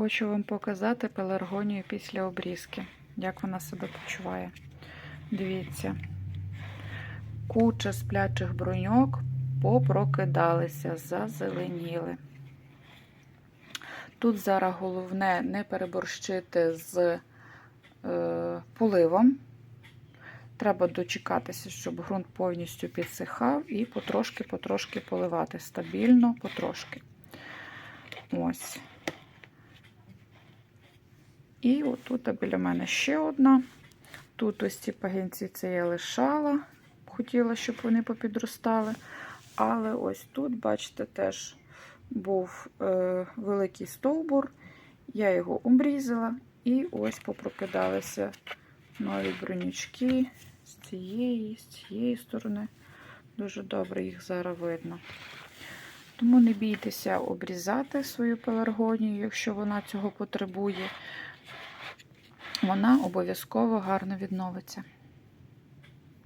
хочу вам показати пеларгонію після обрізки, як вона себе почуває. Дивіться, куча сплячих бруньок попрокидалися, зазеленіли. Тут зараз головне не переборщити з е, поливом. Треба дочекатися, щоб ґрунт повністю підсихав і потрошки-потрошки поливати. Стабільно, потрошки. Ось. І отут біля мене ще одна. Тут ось ці пагінці це я лишала. Хотіла, щоб вони попідростали. Але ось тут, бачите, теж був е, великий стовбур. Я його обрізала і ось попрокидалися нові бронючки з цієї, з цієї сторони. Дуже добре їх зараз видно. Тому не бійтеся обрізати свою пеларгонію, якщо вона цього потребує. Вона обов'язково гарно відновиться.